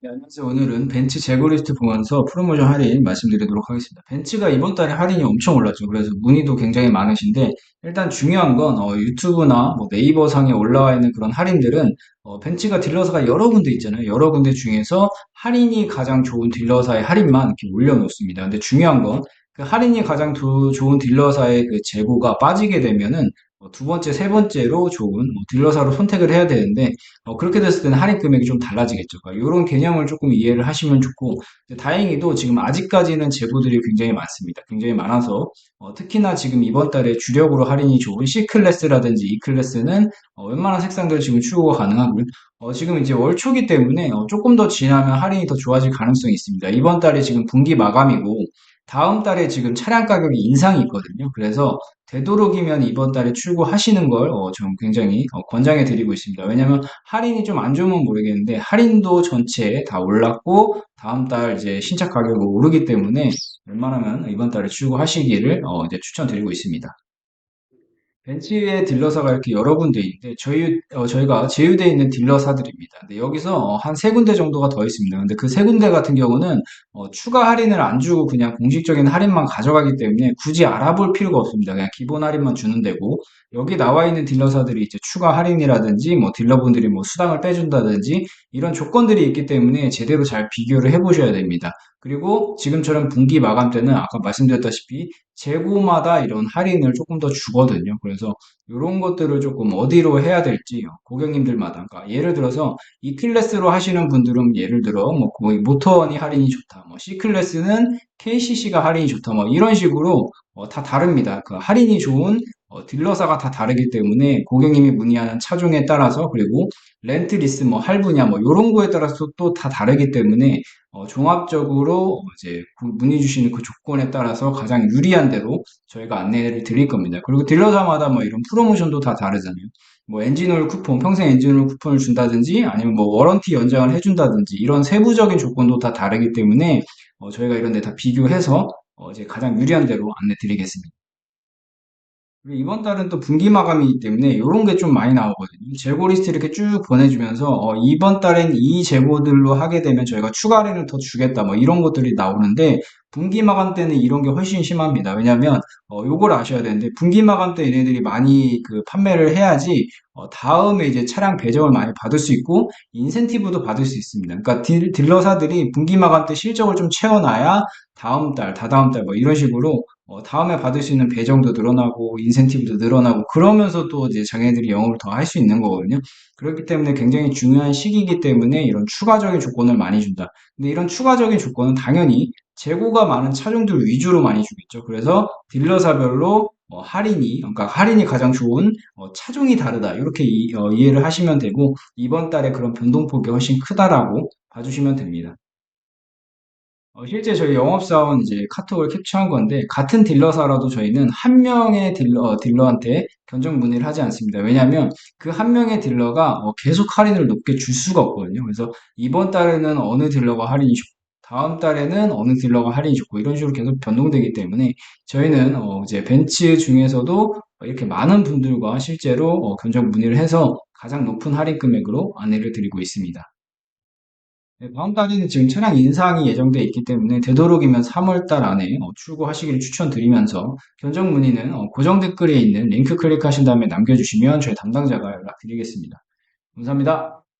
네, 안녕하세요. 오늘은 벤츠 재고 리스트 보면서 프로모션 할인 말씀드리도록 하겠습니다. 벤츠가 이번 달에 할인이 엄청 올랐죠. 그래서 문의도 굉장히 많으신데 일단 중요한 건 어, 유튜브나 뭐 네이버 상에 올라와 있는 그런 할인들은 어, 벤츠가 딜러사가 여러 군데 있잖아요. 여러 군데 중에서 할인이 가장 좋은 딜러사의 할인만 이렇게 올려놓습니다. 근데 중요한 건 그 할인이 가장 도- 좋은 딜러사의 그 재고가 빠지게 되면은 어, 두 번째, 세 번째로 좋은 뭐 딜러사로 선택을 해야 되는데 어, 그렇게 됐을 때는 할인 금액이 좀 달라지겠죠. 이런 개념을 조금 이해를 하시면 좋고, 다행히도 지금 아직까지는 재고들이 굉장히 많습니다. 굉장히 많아서, 어, 특히나 지금 이번 달에 주력으로 할인이 좋은 C클래스라든지 E클래스는 어, 웬만한 색상들 지금 추구가 가능하고요. 어, 지금 이제 월 초기 때문에 어, 조금 더 지나면 할인이 더 좋아질 가능성이 있습니다. 이번 달에 지금 분기 마감이고, 다음 달에 지금 차량 가격이 인상이 있거든요. 그래서 되도록이면 이번 달에 출고하시는 걸 어, 좀 굉장히 어, 권장해 드리고 있습니다. 왜냐면 할인이 좀 안 좋으면 모르겠는데 할인도 전체에 다 올랐고 다음 달 이제 신차 가격이 오르기 때문에 웬만하면 이번 달에 출고하시기를 어, 이제 추천드리고 있습니다. 벤츠의 딜러사가 이렇게 여러 군데 있는데 저희 어, 저희가 제휴되어 있는 딜러사들입니다. 근데 여기서 어, 한세 군데 정도가 더 있습니다. 근데 그 세 군데 같은 경우는 어, 추가 할인을 안 주고 그냥 공식적인 할인만 가져가기 때문에 굳이 알아볼 필요가 없습니다. 그냥 기본 할인만 주는 데고 여기 나와 있는 딜러사들이 이제 추가 할인이라든지 뭐 딜러분들이 뭐 수당을 빼준다든지 이런 조건들이 있기 때문에 제대로 잘 비교를 해보셔야 됩니다. 그리고 지금처럼 분기 마감 때는 아까 말씀드렸다시피 재고마다 이런 할인을 조금 더 주거든요. 그래서 이런 것들을 조금 어디로 해야 될지 고객님들마다 그러니까 예를 들어서 E 클래스로 하시는 분들은 예를 들어 뭐 모터원이 할인이 좋다. 뭐 C 클래스는 KCC가 할인이 좋다. 뭐 이런 식으로 어, 다 다릅니다. 그 할인이 좋은 어, 딜러사가 다 다르기 때문에 고객님이 문의하는 차종에 따라서 그리고 렌트 리스 뭐 할부냐 뭐 이런 거에 따라서 또 다 다르기 때문에 어, 종합적으로 이제 그 문의 주시는 그 조건에 따라서 가장 유리한 대로 저희가 안내를 드릴 겁니다. 그리고 딜러사마다 뭐 이런 프로모션도 다 다르잖아요. 뭐 엔진오일 쿠폰, 평생 엔진오일 쿠폰을 준다든지 아니면 뭐 워런티 연장을 해준다든지 이런 세부적인 조건도 다 다르기 때문에 어, 저희가 이런 데 다 비교해서 어, 이제 가장 유리한 대로 안내 드리겠습니다. 이번 달은 또 분기 마감이기 때문에 이런 게 좀 많이 나오거든요. 재고 리스트 이렇게 쭉 보내주면서 어, 이번 달엔 이 재고들로 하게 되면 저희가 추가 할인을 더 주겠다 뭐 이런 것들이 나오는데 분기 마감 때는 이런 게 훨씬 심합니다. 왜냐하면 어, 요걸 아셔야 되는데 분기 마감 때 얘네들이 많이 그 판매를 해야지 어, 다음에 이제 차량 배정을 많이 받을 수 있고 인센티브도 받을 수 있습니다. 그러니까 딜, 딜러사들이 분기 마감 때 실적을 좀 채워놔야 다음 달, 다다음 달 뭐 이런 식으로 어, 다음에 받을 수 있는 배정도 늘어나고 인센티브도 늘어나고 그러면서 또 이제 자기네들이 영업을 더 할 수 있는 거거든요. 그렇기 때문에 굉장히 중요한 시기이기 때문에 이런 추가적인 조건을 많이 준다. 근데 이런 추가적인 조건은 당연히 재고가 많은 차종들 위주로 많이 주겠죠. 그래서 딜러사별로 어, 할인이 그러니까 할인이 가장 좋은 어, 차종이 다르다. 이렇게 이, 어, 이해를 하시면 되고 이번 달에 그런 변동폭이 훨씬 크다라고 봐주시면 됩니다. 어, 실제 저희 영업사원 이제 카톡을 캡처한 건데, 같은 딜러사라도 저희는 한 명의 딜러, 어, 딜러한테 견적 문의를 하지 않습니다. 왜냐하면 그 한 명의 딜러가 어, 계속 할인을 높게 줄 수가 없거든요. 그래서 이번 달에는 어느 딜러가 할인이 다음 달에는 어느 딜러가 할인이 좋고, 이런 식으로 계속 변동되기 때문에 저희는 어, 이제 벤츠 중에서도 이렇게 많은 분들과 실제로 어, 견적 문의를 해서 가장 높은 할인 금액으로 안내를 드리고 있습니다. 네, 다음 달에는 지금 차량 인상이 예정돼 있기 때문에 되도록이면 3월 달 안에 어, 출고하시기를 추천드리면서 견적 문의는 어, 고정 댓글에 있는 링크 클릭하신 다음에 남겨주시면 저희 담당자가 연락드리겠습니다. 감사합니다.